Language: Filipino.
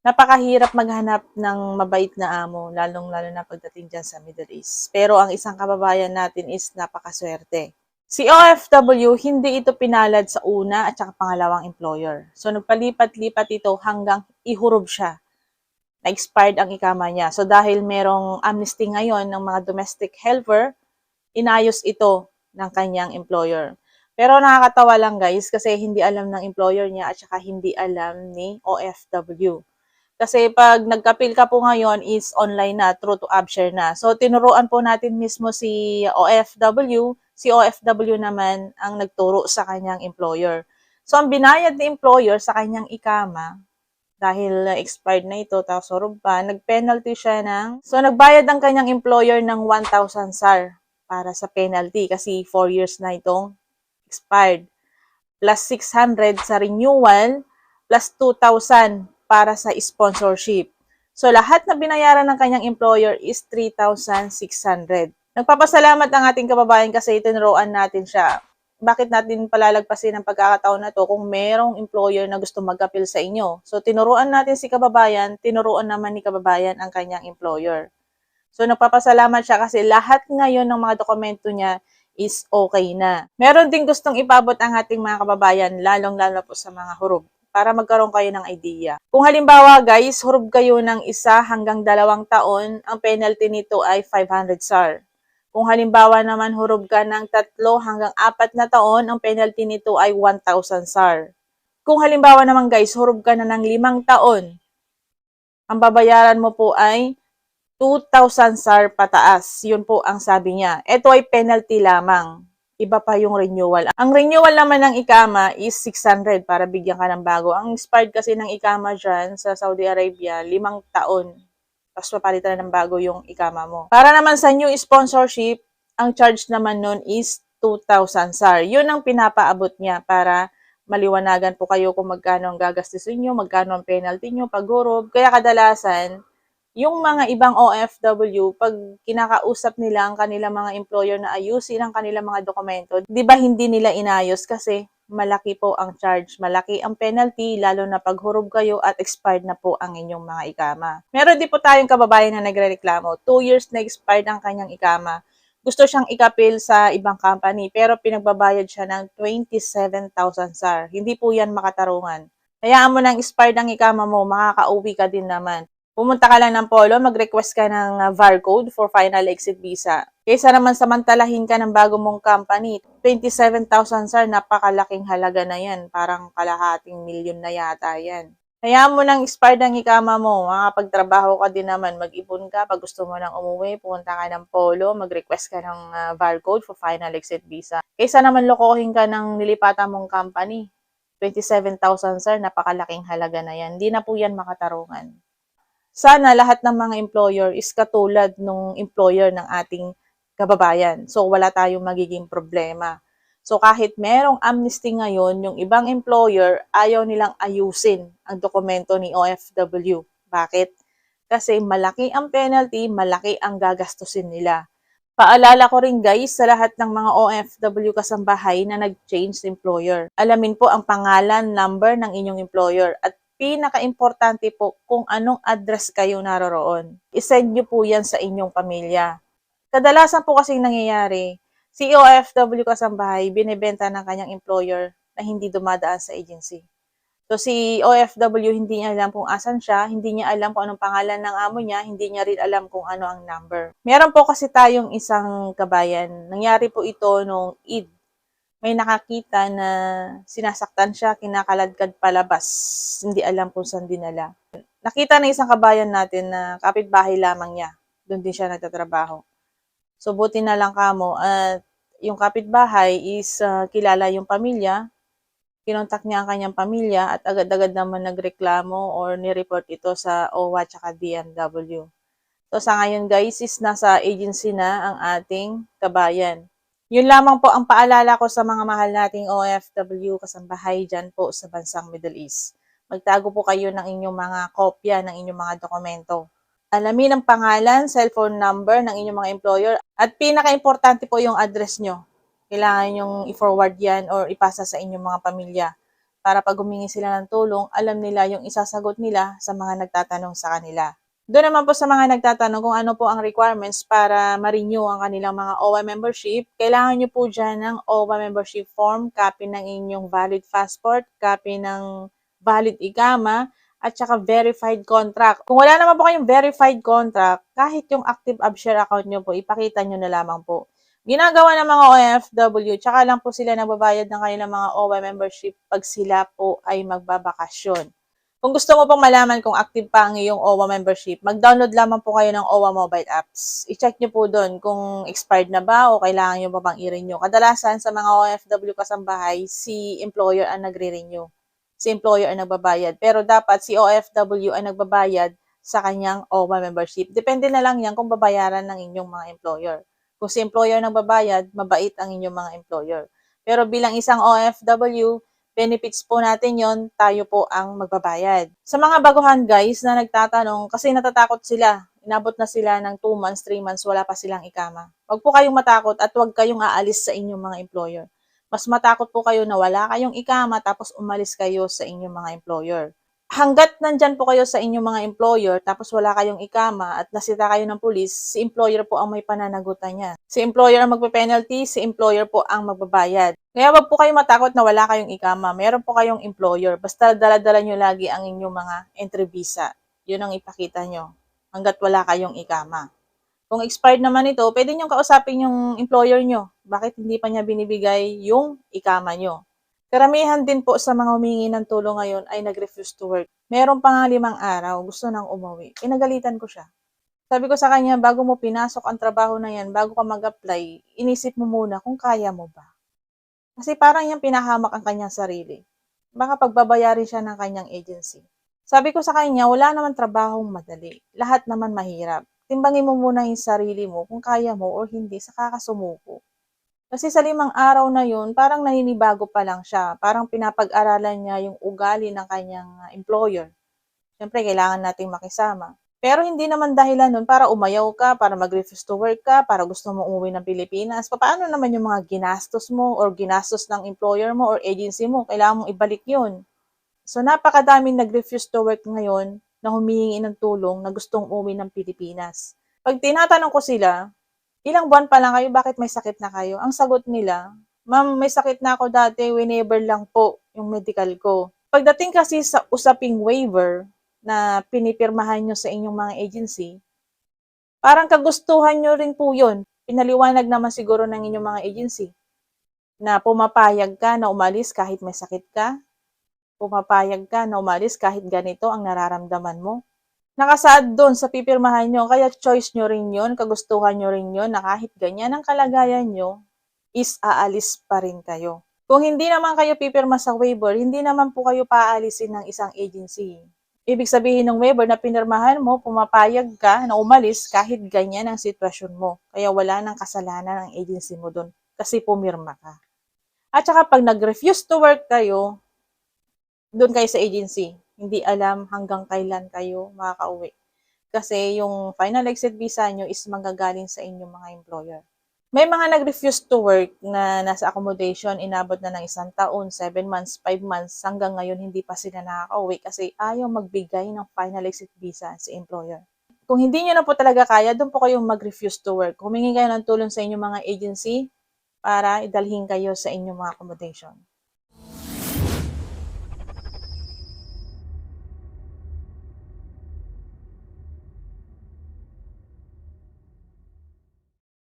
napakahirap maghanap ng mabait na amo, lalong-lalo na pagdating dyan sa Middle East. Pero ang isang kababayan natin is napakaswerte. Si OFW, hindi ito pinalad sa una at saka pangalawang employer. So, nagpalipat-lipat ito hanggang ihurog siya. Na-expired ang ikama niya. So, dahil merong amnesty ngayon ng mga domestic helper, inayos ito ng kanyang employer. Pero nakakatawa lang guys kasi hindi alam ng employer niya at saka hindi alam ni OFW. Kasi pag nagkapil ka po ngayon is online na, true to AppShare na. So tinuruan po natin mismo si OFW, si OFW naman ang nagturo sa kanyang employer. So ang binayad ni employer sa kanyang ikama, dahil expired na ito, tapos surog pa, nag-penalty siya ng, so nagbayad ang kanyang employer ng 1,000 SAR para sa penalty kasi 4 years na itong expired. Plus 600 sa renewal, plus 2,000 para sa sponsorship. So lahat na binayaran ng kanyang employer is 3,600. Nagpapasalamat ang ating kababayan kasi tinuruan natin siya. Bakit natin palalagpasin ang pagkakataon na to kung merong employer na gusto mag-appeal sa inyo? So tinuruan natin si kababayan, tinuruan naman ni kababayan ang kanyang employer. So nagpapasalamat siya kasi lahat ngayon ng mga dokumento niya is okay na. Meron din gustong ipabot ang ating mga kababayan, lalong-lalo po sa mga huruf para magkaroon kayo ng idea. Kung halimbawa guys, huruf kayo ng isa hanggang dalawang taon, ang penalty nito ay 500 SAR. Kung halimbawa naman huruf ka ng tatlo hanggang apat na taon, ang penalty nito ay 1,000 SAR. Kung halimbawa naman guys, huruf ka na ng limang taon, ang babayaran mo po ay 2,000 SAR pataas. Yun po ang sabi niya. Ito ay penalty lamang. Iba pa yung renewal. Ang renewal naman ng ikama is 600 para bigyan ka ng bago. Ang expired kasi ng ikama dyan sa Saudi Arabia, limang taon. Tapos papalitan na ng bago yung ikama mo. Para naman sa new sponsorship, ang charge naman nun is 2,000 SAR. Yun ang pinapaabot niya para maliwanagan po kayo kung magkano ang gagastusin nyo, magkano ang penalty nyo, pag-hurog. Kaya kadalasan, yung mga ibang OFW, pag kinakausap nila ang kanilang mga employer na ayusin ang kanilang mga dokumento, di ba hindi nila inayos kasi malaki po ang charge, malaki ang penalty, lalo na pag hurog kayo at expired na po ang inyong mga ikama. Meron din po tayong kababayan na nagre-reklamo, 2 years na expired ang kanyang ikama. Gusto siyang ikapil sa ibang company, pero pinagbabayad siya ng 27,000 SAR. Hindi po yan makatarungan. Hayaan mo nang expired ang ikama mo, makakauwi ka din naman. Pumunta ka lang ng Polo, mag-request ka ng uh, VAR code for final exit visa. Kaysa naman samantalahin ka ng bago mong company, 27,000 sir, napakalaking halaga na yan. Parang kalahating milyon na yata yan. Hayaan mo nang expired ang ikama mo, makapagtrabaho ka din naman, mag-ipon ka, pag gusto mo nang umuwi, pumunta ka ng Polo, mag-request ka ng uh, VAR code for final exit visa. Kaysa naman lokohin ka ng nilipatan mong company, 27,000 sir, napakalaking halaga na yan. Hindi na po yan makatarungan sana lahat ng mga employer is katulad nung employer ng ating kababayan. So, wala tayong magiging problema. So, kahit merong amnesty ngayon, yung ibang employer, ayaw nilang ayusin ang dokumento ni OFW. Bakit? Kasi malaki ang penalty, malaki ang gagastusin nila. Paalala ko rin guys sa lahat ng mga OFW kasambahay na nag-change employer. Alamin po ang pangalan, number ng inyong employer at pinaka-importante po kung anong address kayo naroroon. I-send nyo po yan sa inyong pamilya. Kadalasan po kasing nangyayari, si OFW kasambahay, binibenta ng kanyang employer na hindi dumadaan sa agency. So si OFW hindi niya alam kung asan siya, hindi niya alam kung anong pangalan ng amo niya, hindi niya rin alam kung ano ang number. Meron po kasi tayong isang kabayan. Nangyari po ito nung Eid may nakakita na sinasaktan siya, kinakaladkad palabas. Hindi alam kung saan dinala. Nakita na isang kabayan natin na kapitbahay lamang niya. Doon din siya nagtatrabaho. So, buti na lang kamo. At yung kapitbahay is uh, kilala yung pamilya. Kinontak niya ang kanyang pamilya at agad-agad naman nagreklamo or nireport ito sa OWA at DMW. So, sa ngayon guys is nasa agency na ang ating kabayan. Yun lamang po ang paalala ko sa mga mahal nating OFW kasambahay dyan po sa bansang Middle East. Magtago po kayo ng inyong mga kopya ng inyong mga dokumento. Alamin ang pangalan, cellphone number ng inyong mga employer at pinaka-importante po yung address nyo. Kailangan yung i-forward yan or ipasa sa inyong mga pamilya para pag humingi sila ng tulong, alam nila yung isasagot nila sa mga nagtatanong sa kanila. Doon naman po sa mga nagtatanong kung ano po ang requirements para ma-renew ang kanilang mga OWA membership, kailangan nyo po dyan ng OWA membership form, copy ng inyong valid passport, copy ng valid ikama, at saka verified contract. Kung wala naman po kayong verified contract, kahit yung active AppShare account nyo po, ipakita nyo na lamang po. Ginagawa ng mga OFW, tsaka lang po sila nagbabayad ng kanilang mga OWA membership pag sila po ay magbabakasyon. Kung gusto mo pong malaman kung active pa ang iyong OWA membership, mag-download lamang po kayo ng OWA mobile apps. I-check nyo po doon kung expired na ba o kailangan nyo pa bang i-renew. Kadalasan sa mga OFW kasambahay, si employer ang nagre-renew. Si employer ang nagbabayad. Pero dapat si OFW ang nagbabayad sa kanyang OWA membership. Depende na lang yan kung babayaran ng inyong mga employer. Kung si employer nagbabayad, mabait ang inyong mga employer. Pero bilang isang OFW, benefits po natin yon tayo po ang magbabayad. Sa mga baguhan guys na nagtatanong, kasi natatakot sila, inabot na sila ng 2 months, 3 months, wala pa silang ikama. Huwag po kayong matakot at huwag kayong aalis sa inyong mga employer. Mas matakot po kayo na wala kayong ikama tapos umalis kayo sa inyong mga employer. Hanggat nandyan po kayo sa inyong mga employer tapos wala kayong ikama at nasita kayo ng pulis, si employer po ang may pananagutan niya. Si employer ang magpe-penalty, si employer po ang magbabayad. Kaya wag po kayong matakot na wala kayong ikama. Meron po kayong employer. Basta dala-dala nyo lagi ang inyong mga entry visa. Yun ang ipakita nyo. Hanggat wala kayong ikama. Kung expired naman ito, pwede nyo kausapin yung employer nyo. Bakit hindi pa niya binibigay yung ikama nyo? Karamihan din po sa mga humingi ng tulong ngayon ay nag-refuse to work. Meron pa nga limang araw, gusto nang umuwi. Pinagalitan ko siya. Sabi ko sa kanya, bago mo pinasok ang trabaho na yan, bago ka mag-apply, inisip mo muna kung kaya mo ba. Kasi parang yung pinahamak ang kanyang sarili. Baka pagbabayarin siya ng kanyang agency. Sabi ko sa kanya, wala naman trabahong madali. Lahat naman mahirap. Timbangin mo muna yung sarili mo kung kaya mo or hindi sa kakasumuko. Kasi sa limang araw na yun, parang naninibago pa lang siya. Parang pinapag-aralan niya yung ugali ng kanyang uh, employer. Siyempre, kailangan nating makisama. Pero hindi naman dahilan nun para umayaw ka, para mag-refuse to work ka, para gusto mo umuwi ng Pilipinas. Paano naman yung mga ginastos mo or ginastos ng employer mo or agency mo? Kailangan mong ibalik yun. So, napakadaming nag-refuse to work ngayon na humihingi ng tulong na gustong umuwi ng Pilipinas. Pag tinatanong ko sila, ilang buwan pa lang kayo, bakit may sakit na kayo? Ang sagot nila, ma'am, may sakit na ako dati, whenever lang po yung medical ko. Pagdating kasi sa usaping waiver na pinipirmahan nyo sa inyong mga agency, parang kagustuhan nyo rin po yun. Pinaliwanag naman siguro ng inyong mga agency na pumapayag ka na umalis kahit may sakit ka, pumapayag ka na umalis kahit ganito ang nararamdaman mo nakasaad doon sa pipirmahan nyo. Kaya choice nyo rin yun, kagustuhan nyo rin yun, na kahit ganyan ang kalagayan nyo, is aalis pa rin kayo. Kung hindi naman kayo pipirma sa waiver, hindi naman po kayo paalisin ng isang agency. Ibig sabihin ng waiver na pinirmahan mo, pumapayag ka na umalis kahit ganyan ang sitwasyon mo. Kaya wala nang kasalanan ang agency mo doon kasi pumirma ka. At saka pag nag-refuse to work kayo, doon kayo sa agency, hindi alam hanggang kailan kayo makakauwi. Kasi yung final exit visa nyo is manggagaling sa inyong mga employer. May mga nag-refuse to work na nasa accommodation, inabot na ng isang taon, 7 months, 5 months, hanggang ngayon hindi pa sila nakakauwi kasi ayaw magbigay ng final exit visa sa employer. Kung hindi nyo na po talaga kaya, doon po kayong mag-refuse to work. Humingi kayo ng tulong sa inyong mga agency para idalhin kayo sa inyong mga accommodation.